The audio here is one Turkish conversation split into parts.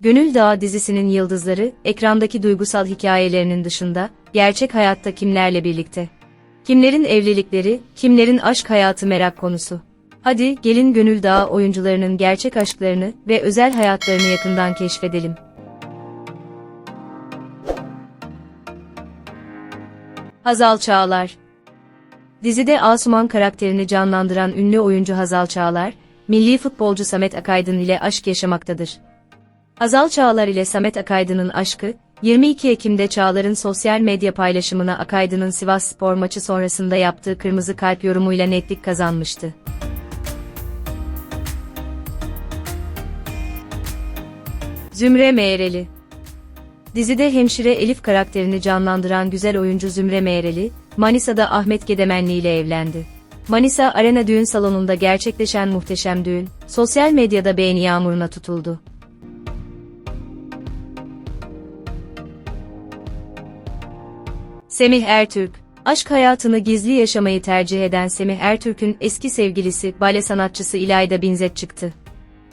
Gönül Dağı dizisinin yıldızları, ekrandaki duygusal hikayelerinin dışında, gerçek hayatta kimlerle birlikte? Kimlerin evlilikleri, kimlerin aşk hayatı merak konusu. Hadi gelin Gönül Dağı oyuncularının gerçek aşklarını ve özel hayatlarını yakından keşfedelim. Hazal Çağlar Dizide Asuman karakterini canlandıran ünlü oyuncu Hazal Çağlar, milli futbolcu Samet Akaydın ile aşk yaşamaktadır. Hazal Çağlar ile Samet Akaydın'ın aşkı, 22 Ekim'de Çağlar'ın sosyal medya paylaşımına Akaydın'ın Sivas Spor maçı sonrasında yaptığı kırmızı kalp yorumuyla netlik kazanmıştı. Zümre Meğereli Dizide hemşire Elif karakterini canlandıran güzel oyuncu Zümre Meğereli, Manisa'da Ahmet Gedemenli ile evlendi. Manisa Arena düğün salonunda gerçekleşen muhteşem düğün, sosyal medyada beğeni yağmuruna tutuldu. Semih Ertürk Aşk hayatını gizli yaşamayı tercih eden Semih Ertürk'ün eski sevgilisi bale sanatçısı İlayda Binzet çıktı.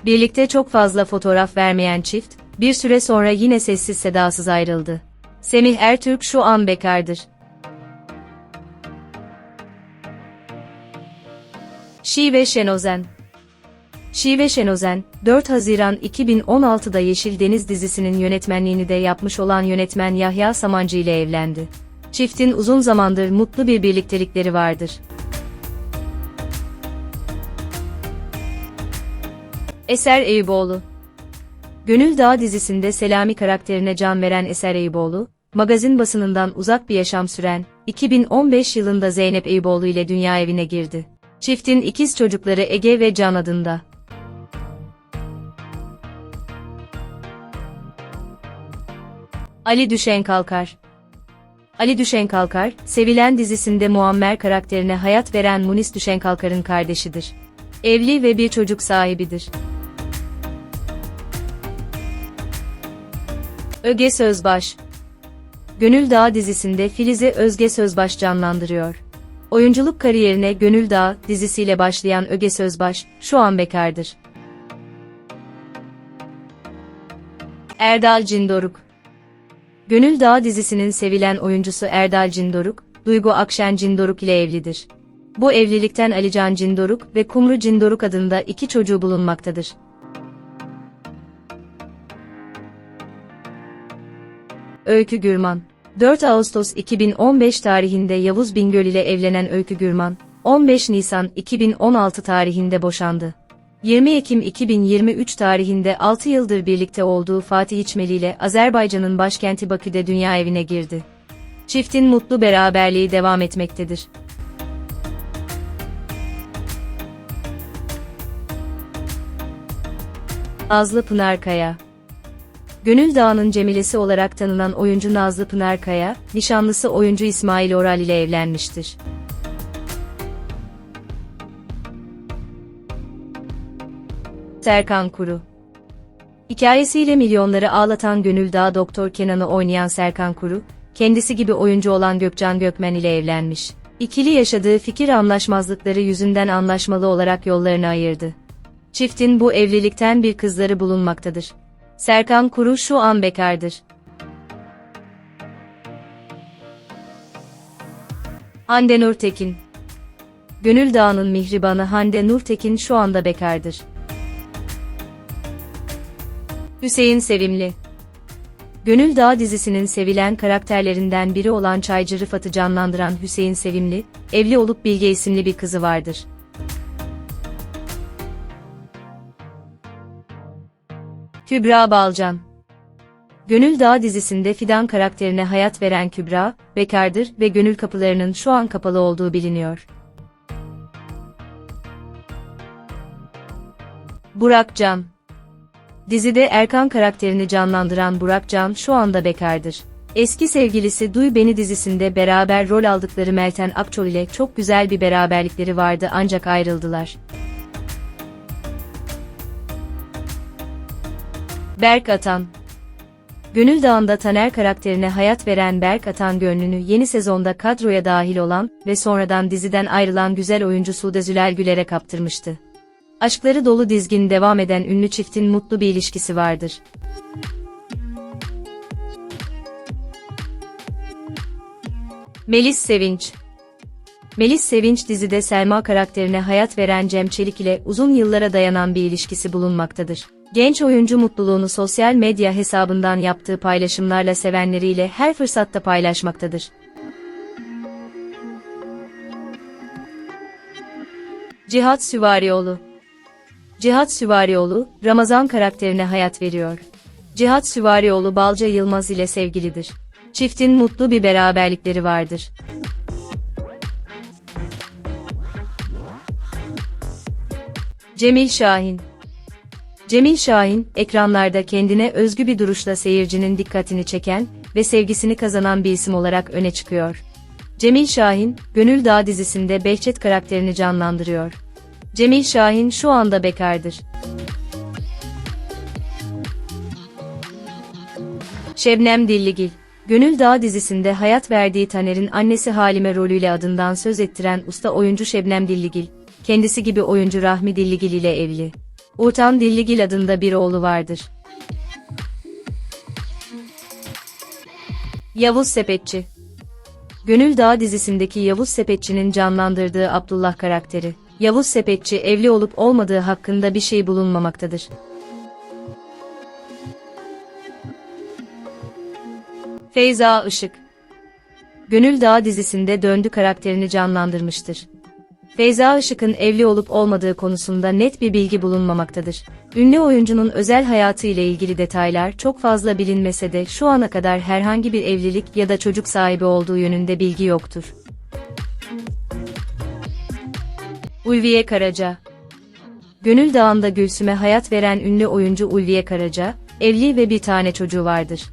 Birlikte çok fazla fotoğraf vermeyen çift, bir süre sonra yine sessiz sedasız ayrıldı. Semih Ertürk şu an bekardır. Şive Şenozen Şive Şenozen, 4 Haziran 2016'da Yeşil Deniz dizisinin yönetmenliğini de yapmış olan yönetmen Yahya Samancı ile evlendi. Çiftin uzun zamandır mutlu bir birliktelikleri vardır. Eser Eyüboğlu Gönül Dağı dizisinde Selami karakterine can veren Eser Eyüboğlu, magazin basınından uzak bir yaşam süren, 2015 yılında Zeynep Eyüboğlu ile dünya evine girdi. Çiftin ikiz çocukları Ege ve Can adında. Ali Düşen Kalkar Ali Düşen Kalkar, sevilen dizisinde Muammer karakterine hayat veren Munis Düşen Kalkar'ın kardeşidir. Evli ve bir çocuk sahibidir. Öge Sözbaş Gönül Dağı dizisinde Filize Özge Sözbaş canlandırıyor. Oyunculuk kariyerine Gönül Dağı dizisiyle başlayan Öge Sözbaş, şu an bekardır. Erdal Cindoruk Gönül Dağı dizisinin sevilen oyuncusu Erdal Cindoruk, Duygu Akşen Cindoruk ile evlidir. Bu evlilikten Alican Cindoruk ve Kumru Cindoruk adında iki çocuğu bulunmaktadır. Öykü Gürman 4 Ağustos 2015 tarihinde Yavuz Bingöl ile evlenen Öykü Gürman, 15 Nisan 2016 tarihinde boşandı. 20 Ekim 2023 tarihinde 6 yıldır birlikte olduğu Fatih İçmeli ile Azerbaycan'ın başkenti Bakü'de dünya evine girdi. Çiftin mutlu beraberliği devam etmektedir. Nazlı Pınarkaya Gönül Dağı'nın Cemilesi olarak tanınan oyuncu Nazlı Pınarkaya, nişanlısı oyuncu İsmail Oral ile evlenmiştir. Serkan Kuru Hikayesiyle milyonları ağlatan Gönül Dağı Doktor Kenan'ı oynayan Serkan Kuru, kendisi gibi oyuncu olan Gökcan Gökmen ile evlenmiş. İkili yaşadığı fikir anlaşmazlıkları yüzünden anlaşmalı olarak yollarını ayırdı. Çiftin bu evlilikten bir kızları bulunmaktadır. Serkan Kuru şu an bekardır. Hande Nurtekin Gönül Dağı'nın mihribanı Hande Nurtekin şu anda bekardır. Hüseyin Sevimli Gönül Dağı dizisinin sevilen karakterlerinden biri olan Çaycı Rıfat'ı canlandıran Hüseyin Sevimli, evli olup Bilge isimli bir kızı vardır. Kübra Balcan Gönül Dağı dizisinde Fidan karakterine hayat veren Kübra, bekardır ve gönül kapılarının şu an kapalı olduğu biliniyor. Burak Can Dizide Erkan karakterini canlandıran Burak Can şu anda bekardır. Eski sevgilisi Duy Beni dizisinde beraber rol aldıkları Melten Akçol ile çok güzel bir beraberlikleri vardı ancak ayrıldılar. Berk Atan Gönül Dağı'nda Taner karakterine hayat veren Berk Atan gönlünü yeni sezonda kadroya dahil olan ve sonradan diziden ayrılan güzel oyuncu Sude Zülal Güler'e kaptırmıştı. Aşkları dolu dizgin devam eden ünlü çiftin mutlu bir ilişkisi vardır. Melis Sevinç Melis Sevinç dizide Selma karakterine hayat veren Cem Çelik ile uzun yıllara dayanan bir ilişkisi bulunmaktadır. Genç oyuncu mutluluğunu sosyal medya hesabından yaptığı paylaşımlarla sevenleriyle her fırsatta paylaşmaktadır. Cihat Süvarioğlu Cihat Süvarioğlu, Ramazan karakterine hayat veriyor. Cihat Süvarioğlu Balca Yılmaz ile sevgilidir. Çiftin mutlu bir beraberlikleri vardır. Cemil Şahin Cemil Şahin, ekranlarda kendine özgü bir duruşla seyircinin dikkatini çeken ve sevgisini kazanan bir isim olarak öne çıkıyor. Cemil Şahin, Gönül Dağı dizisinde Behçet karakterini canlandırıyor. Cemil Şahin şu anda bekardır. Şebnem Dilligil Gönül Dağı dizisinde hayat verdiği Taner'in annesi Halime rolüyle adından söz ettiren usta oyuncu Şebnem Dilligil, kendisi gibi oyuncu Rahmi Dilligil ile evli. Uğurtan Dilligil adında bir oğlu vardır. Yavuz Sepetçi Gönül Dağı dizisindeki Yavuz Sepetçi'nin canlandırdığı Abdullah karakteri. Yavuz Sepetçi evli olup olmadığı hakkında bir şey bulunmamaktadır. Feyza Işık Gönül Dağı dizisinde döndü karakterini canlandırmıştır. Feyza Işık'ın evli olup olmadığı konusunda net bir bilgi bulunmamaktadır. Ünlü oyuncunun özel hayatı ile ilgili detaylar çok fazla bilinmese de şu ana kadar herhangi bir evlilik ya da çocuk sahibi olduğu yönünde bilgi yoktur. Ulviye Karaca Gönül Dağı'nda Gülsüm'e hayat veren ünlü oyuncu Ulviye Karaca, evli ve bir tane çocuğu vardır.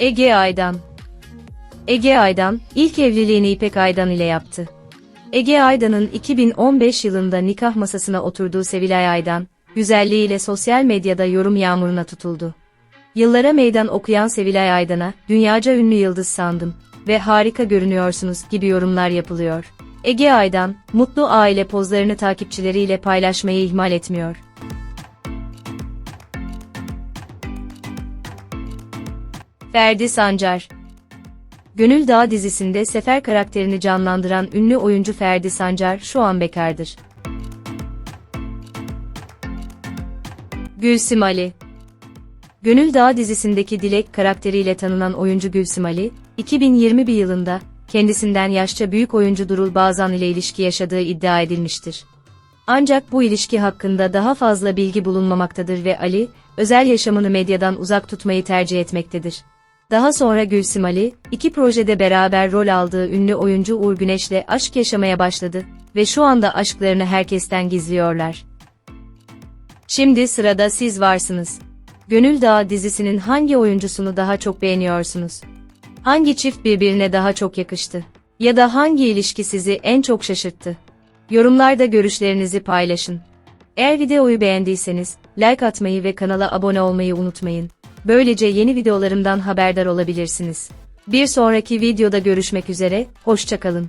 Ege Aydan Ege Aydan, ilk evliliğini İpek Aydan ile yaptı. Ege Aydan'ın 2015 yılında nikah masasına oturduğu Sevilay Aydan, güzelliğiyle sosyal medyada yorum yağmuruna tutuldu. Yıllara meydan okuyan Sevilay Aydan'a, dünyaca ünlü yıldız sandım ve harika görünüyorsunuz gibi yorumlar yapılıyor. Ege Aydan, mutlu aile pozlarını takipçileriyle paylaşmayı ihmal etmiyor. Ferdi Sancar Gönül Dağı dizisinde Sefer karakterini canlandıran ünlü oyuncu Ferdi Sancar şu an bekardır. Gülsüm Ali Gönül Dağı dizisindeki Dilek karakteriyle tanınan oyuncu Gülsüm Ali, 2021 yılında kendisinden yaşça büyük oyuncu Durul Bazan ile ilişki yaşadığı iddia edilmiştir. Ancak bu ilişki hakkında daha fazla bilgi bulunmamaktadır ve Ali, özel yaşamını medyadan uzak tutmayı tercih etmektedir. Daha sonra Gülsüm Ali, iki projede beraber rol aldığı ünlü oyuncu Uğur Güneş'le aşk yaşamaya başladı ve şu anda aşklarını herkesten gizliyorlar. Şimdi sırada siz varsınız. Gönül Dağı dizisinin hangi oyuncusunu daha çok beğeniyorsunuz? Hangi çift birbirine daha çok yakıştı? Ya da hangi ilişki sizi en çok şaşırttı? Yorumlarda görüşlerinizi paylaşın. Eğer videoyu beğendiyseniz, like atmayı ve kanala abone olmayı unutmayın. Böylece yeni videolarımdan haberdar olabilirsiniz. Bir sonraki videoda görüşmek üzere, hoşçakalın.